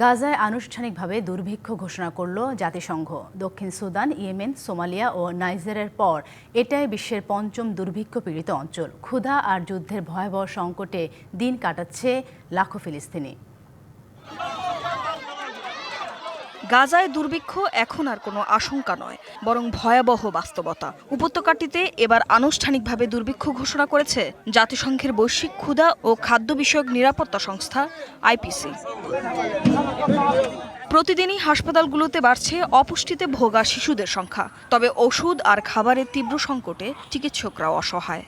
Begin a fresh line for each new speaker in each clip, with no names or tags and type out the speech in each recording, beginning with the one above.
গাজায় আনুষ্ঠানিকভাবে দুর্ভিক্ষ ঘোষণা করল জাতিসংঘ। দক্ষিণ সুদান, ইয়েমেন, সোমালিয়া ও নাইজারের পর এটাই বিশ্বের পঞ্চম দুর্ভিক্ষ পীড়িত অঞ্চল। ক্ষুধা আর যুদ্ধের ভয়াবহ সংকটে দিন কাটাচ্ছে লাখো ফিলিস্তিনি।
গাজায় দুর্ভিক্ষ এখন আর কোনো আশঙ্কা নয়, বরং ভয়াবহ বাস্তবতা। উপত্যকাটিতে এবার আনুষ্ঠানিকভাবে দুর্ভিক্ষ ঘোষণা করেছে জাতিসংঘের বৈশ্বিক ক্ষুধা ও খাদ্য বিষয়ক নিরাপত্তা সংস্থা আইপিসি। প্রতিদিনই হাসপাতালগুলোতে বাড়ছে অপুষ্টিতে ভোগা শিশুদের সংখ্যা। তবে ওষুধ আর খাবারের তীব্র সংকটে চিকিৎসকরাও অসহায়।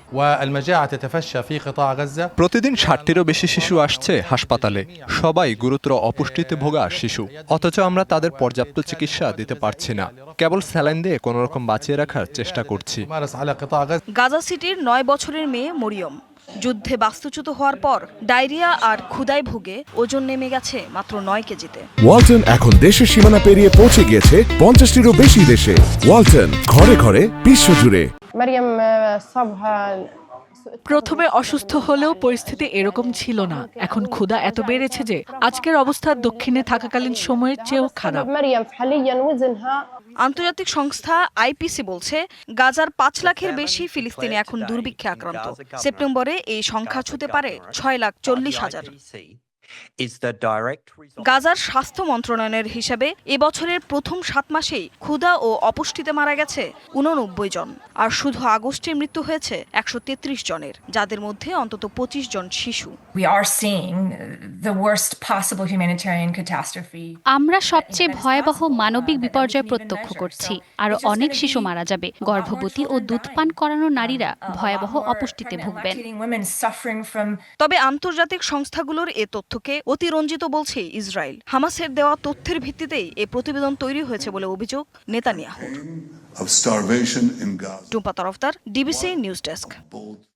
প্রতিদিন ষাটটিরও বেশি শিশু আসছে হাসপাতালে। সবাই গুরুতর অপুষ্টিতে ভোগা শিশু। অথচ আমরা তাদের পর্যাপ্ত চিকিৎসা দিতে পারছি না। কেবল স্যালাইন দিয়ে কোনোরকম বাঁচিয়ে রাখার চেষ্টা করছি।
গাজা সিটির নয় বছরের মেয়ে মরিয়ম। যুদ্ধে বাস্তুচ্যুত হওয়ার পর ডায়রিয়া আর ক্ষুদায় ভোগে ওজন নেমে গেছে মাত্র নয় কেজিতে।
ওয়ালটন এখন দেশের সীমানা পেরিয়ে পৌঁছে গিয়েছে পঞ্চাশটিরও বেশি দেশে। ওয়ালটন ঘরে ঘরে
বিশ্ব জুড়ে।
প্রথমে অসুস্থ হলেও পরিস্থিতি এরকম ছিল না। এখন ক্ষুধা এত বেড়েছে যে আজকের অবস্থা দক্ষিণে থাকাকালীন সময়ের চেয়েও খারাপ।
আন্তর্জাতিক সংস্থা আইপিসি বলছে, গাজার পাঁচ লাখের বেশি ফিলিস্তিনি এখন দুর্ভিক্ষে আক্রান্ত। সেপ্টেম্বরে এই সংখ্যা ছুতে পারে ছয় লাখ চল্লিশ হাজার। গাজার স্বাস্থ্য মন্ত্রণালয়ের হিসাবে এবছরের প্রথম সাত মাসেই ক্ষুধা ও অপুষ্টিতে মারা গেছে উননব্বই জন। আর শুধু আগস্টে মৃত্যু হয়েছে একশো তেত্রিশ জনের যাদের মধ্যে অন্তত পঁচিশ জন শিশু।
We are seeing the worst possible humanitarian catastrophe.
আমরা সবচেয়ে ভয়াবহ মানবিক বিপর্যয় প্রত্যক্ষ করছি আরও অনেক শিশু মারা যাবে। গর্ভবতী ও দুধপান করানো নারীরা ভয়াবহ অপুষ্টিতে ভুগবেন।
তবে আন্তর্জাতিক সংস্থাগুলোর এ তথ্যকে অতিরঞ্জিত বলছে ইসরায়েল। হামাসের দেওয়া তথ্যের ভিত্তিতেই এ প্রতিবেদন তৈরি হয়েছে বলে অভিযোগ নেতানিয়াহুর।
Starvation
Tumpa Tarafdar DBC news desk.